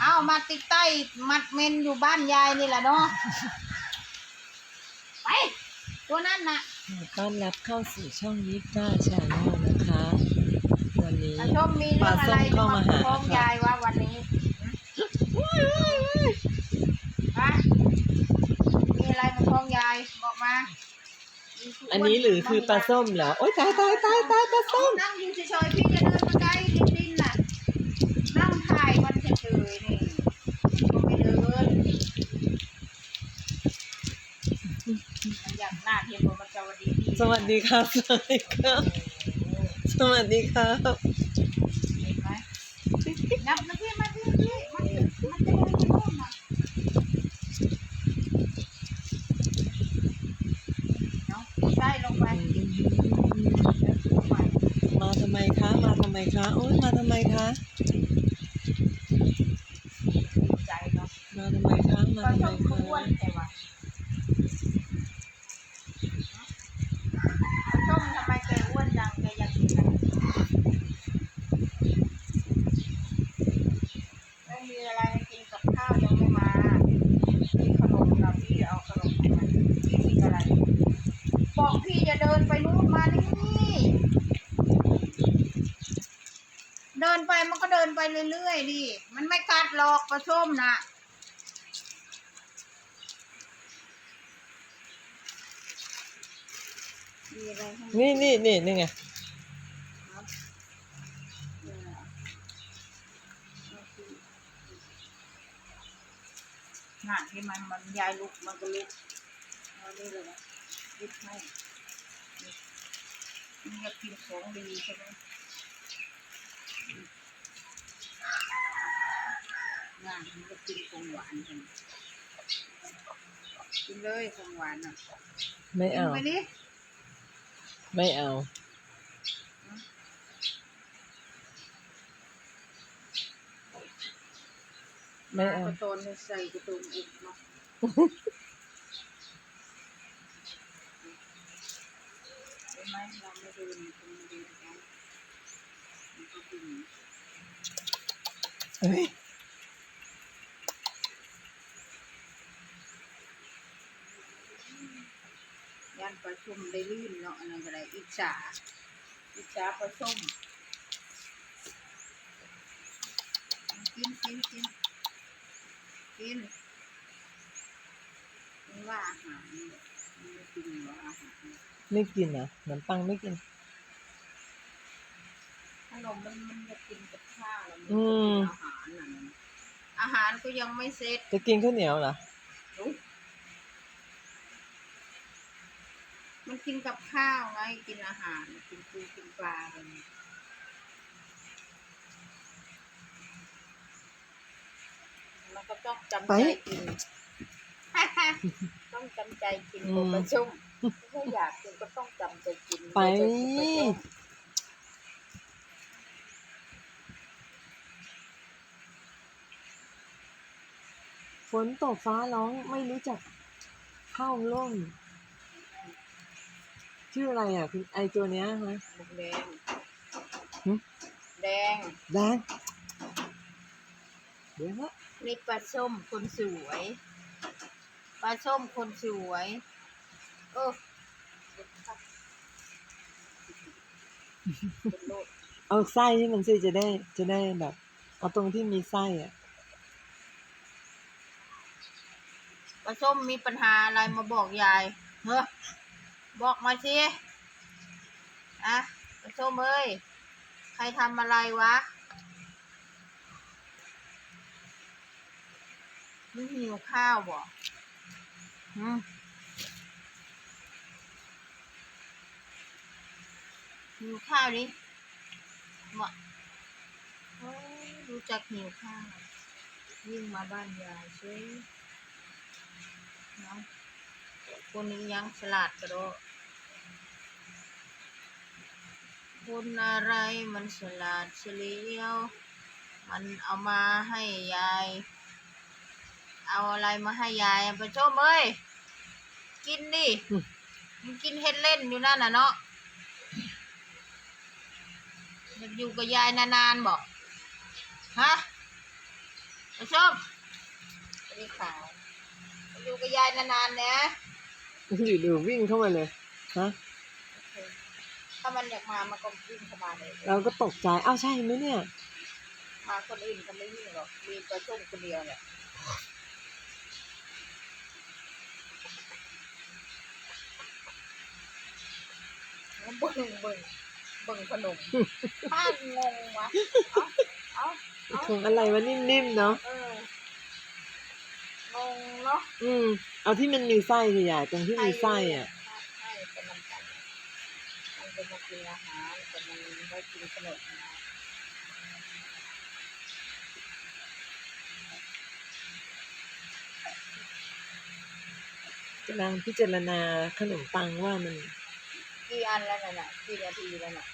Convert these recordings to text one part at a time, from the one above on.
เอามาติดใต้มัดเมนอยู่บ้านยายนี่แหละเนาะไปตัวนั้นน่ะขอต้อนรับเข้าสู่ช่องยิปต้าชาแนลนะคะ วันนี้ตาชมมีเรื่องอะไรปลาส้มเข้ามาหาฟ้องค่ะยายวะวันนี้ฮะมีอะไรมาฟ้องยายบอกมาอันนี้หรือคือปลาส้มเหรอ โอ๊ยตายตายตายตายปลาส้มนั่งอยู่เฉยๆพี่จะเดินมาใกล้ อยากหน้าเทียมมันจะวันดีพี่สวัสดีครับ สวัสดีครับ สวัสดีครับ เห็นไหมนับนะพี่มาพี่พี่มันมันจะเดินไปโน่นน่ะเนาะใช่ลงไปเดินลงไปมาทำไมคะ มาทำไมคะ โอ๊ยมาทำไมคะ มคะมาก็ทำไมต้องคะอ้วนแต่ว่าส้มทำไมแกอ้วนจังแกอยากกินอะไรไม่มีอะไรกินกับข้าวยังไม่มามีขนมกับพี่เอาขนมมาพี่กินอะไร บอกพี่จะเดินไปนู่นมานี่เดินไปมันก็เดินไปเรื่อยๆดิ มันไม่กัดหรอกปลาส้มนะ มีอะไรให้นี่นี่นี่นี่ไงครับเนี่ยเอาสิงานที่มันมันยายลุกมันก็ลุกเอานี่เลยนะลุกให้นี่นี่ก็กินของดีใช่ไหมงานมันก็กินของหวานกันกินเลยของหวานอะไม่กินเอา ไปดิ ไม่เอา ไม่เอา กระโตนให้ใส่กระโตนอีกเนาะเห็นไหมเราไม่ดูมันเป็นไม่ดูกันมันก็กินเฮ้ย ยันปลา ส้มได้ลื่นเนาะอันนั้นก็ได้อิจฉาอิจฉาปลาส้มกินกินกินกินไม่ว่าอาหารมันไม่กินหรออาหารไม่กินเหรอขนมปังไม่กินขนมมันมันจะกินกับข้าวแล้วมันอืมอาหารน่ะอาหารก็ยังไม่เสร็จจะกินข้าวเหนียวเหรอ อุ๊ย มันกินกับข้าวไงกินอาหาร กินปูกินปลาอะไรอย่างเงี้ยมันก็ต้องจำใจกิน ต้องจำใจกินอืมโกระชุ่มถ้าอยากกินก็ต้องจำใจกินไปโกระชุ่มฝนตกฟ้าร้องไม่รู้จักเข้าร่ม ชื่ออะไรอะคุณไอตัวเนี้ยฮะบุกแดงหึ แดงแดงเดี๋ยวนะนี่ปลาส้มคนสวยปลาส้มคนสวยเออเป็นโลดเอาไส้ที่มันสิจะได้จะได้แบบเอาตรงที่มีไส้อะปลาส้มมีปัญหาอะไรมาบอกยายเฮ้อ บอกมาสิอะปลาส้มเอ้ย ใครทำอะไรวะมึงหิวข้าวบ่หืมหิวข้าวดิมาโอ้รู้จักหิวข้าวยิ่งมาบ้านยายช่เนาะคนนี้ยังฉลาดกระโดด คนอะไรมันฉลาดเฉลียว มันเอามาให้ยาย เอาอะไรมาให้ยายไปชมเอ้ย กินดิมันกินเฮ็ดเล่นอยู่นั่นน่ะเนาะอยากอยู่กับยายนานๆบอกฮะมาชมมีขาวอยู่กับยายนานๆนะอยู่ดูวิ่งเข้ามาเลย ฮะ ถ้ามันอยากมามันก็วิ่งเข้ามาเลยเราก็ตกใจอ้าวใช่ไหมเนี่ย มาคนอื่นก็ไม่วิ่งหรอกมีปลาส้มคนเดียวเนี่ยแล้วเบิ่งเบิ่งเบิ่งขนมป้างงวะเอาเอาเอาของอะไรวะนิ่มๆเนาะเอองงเนาะอืมเอาที่มันมีไส้สิยายตรงที่มีไส้อะ ใช่เป็นน้ำกัน มันเป็นมากินอาหารแต่มันไม่กินขนมนะกำลังพิจารณาขนมปังว่ามันกี่อันแล้วน่ะน่ะกี่นาทีแล้วน่ะ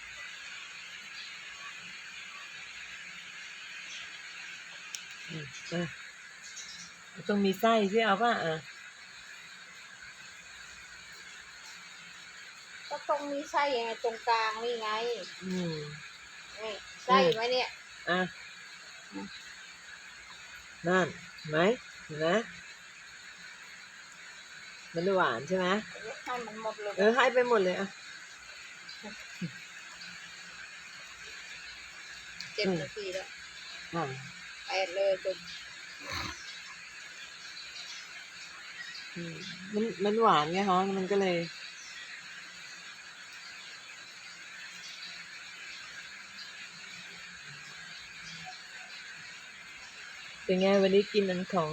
อืมอะต้องมีไส้ที่เอาป่ะอะ ก็ตรงมีไส้ยังไงตรงกลางนี่ไงอืม นี่ไส้ไหมเนี่ย อะ นั่นเห็นไหมเห็นไหมมันหวานใช่ไหมให้มันหมดเลยเออให้ไปหมดเลยอะเจ็ดนาทีแล้วอะแปดเลยจบอืมมันมันหวานไงฮะมันก็เลย เป็นไงวันนี้กินอันของ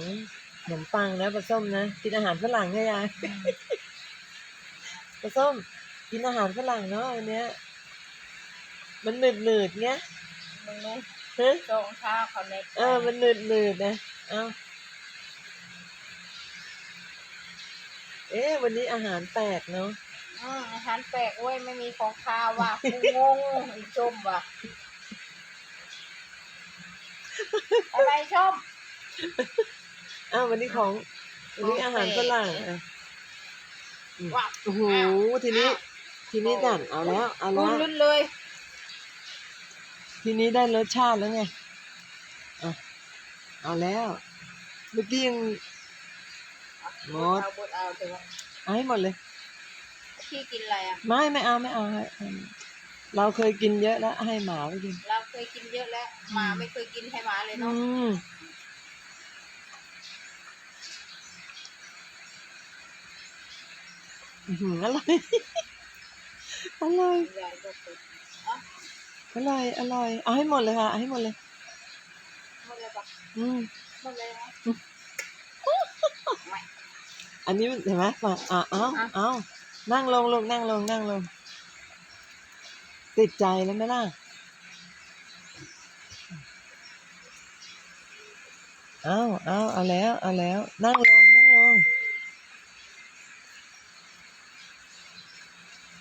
ขนมปังนะปลาส้มนะกินอาหารฝรั่งใช่ยายปลาส้มกินอาหารฝรั่งเนาะวันเนี้ย มันหนืดหนืดๆเงี้ยมึงนู้นฮะสองข้าวเขาเน็ตเออมันหนืดหนืดๆนะเอ้าเอ๊ะวันนี้อาหารแปลกเนาะอืมอาหารแปลกเว้ยไม่มีของข้าวว่ะกูงงอีชมว่ะ อะไรชมอ้าววันนี้ของวันนี้อาหารฝรั่งอะว้าวโอ้โหทีนี้ ทีนี้ดันเอาแล้วเอาคุแล้ณวลุ้นเลยทีนี้ได้รสชาติแล้วไงอะเอาแล้วเมื่อกี้ยัง หมด เอาบดเอาเถอะเอาให้หมดเลยพี่กินอะไรอะไม่ไม่เอาไม่เอาให้ให้ เราเคยกินเยอะแล้วให้หมาไปกิน เราเคยกินเยอะแล้วหมาไม่เคยกินให้หมาเลยอืเนาะมอื้อหืออร่อย อร่อย ยายก็เคยอร่อย อร่อย เอาให้หมดเลยค่ะ เอาให้หมดเลย หมดเลยปะอืม หมดเลยนะ อันนี้เห็นไหมมาอะเอาอะ เอานั่งลงลงนั่งลงนั่งลง ติดใจแล้วไหมล่ะเอาเอาเอาแล้ว เอาแล้ว นั่งลง นั่งลง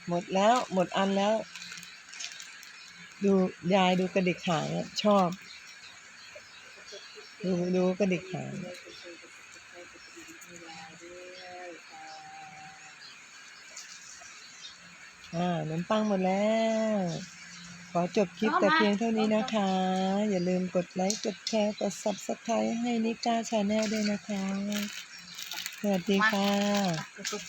หมดแล้ว หมดอันแล้ว ดูยายดูกระดิกหางชอบ ดูดูกระดิกหาง อ่าขนมปังหมดแล้ว ขอจบคลิปแต่เพียงเท่านี้นะคะ อย่าลืมกดไลค์ กดแชร์ กด subscribe ให้นิก้าชาแนลด้วยนะคะ สวัสดีค่ะมา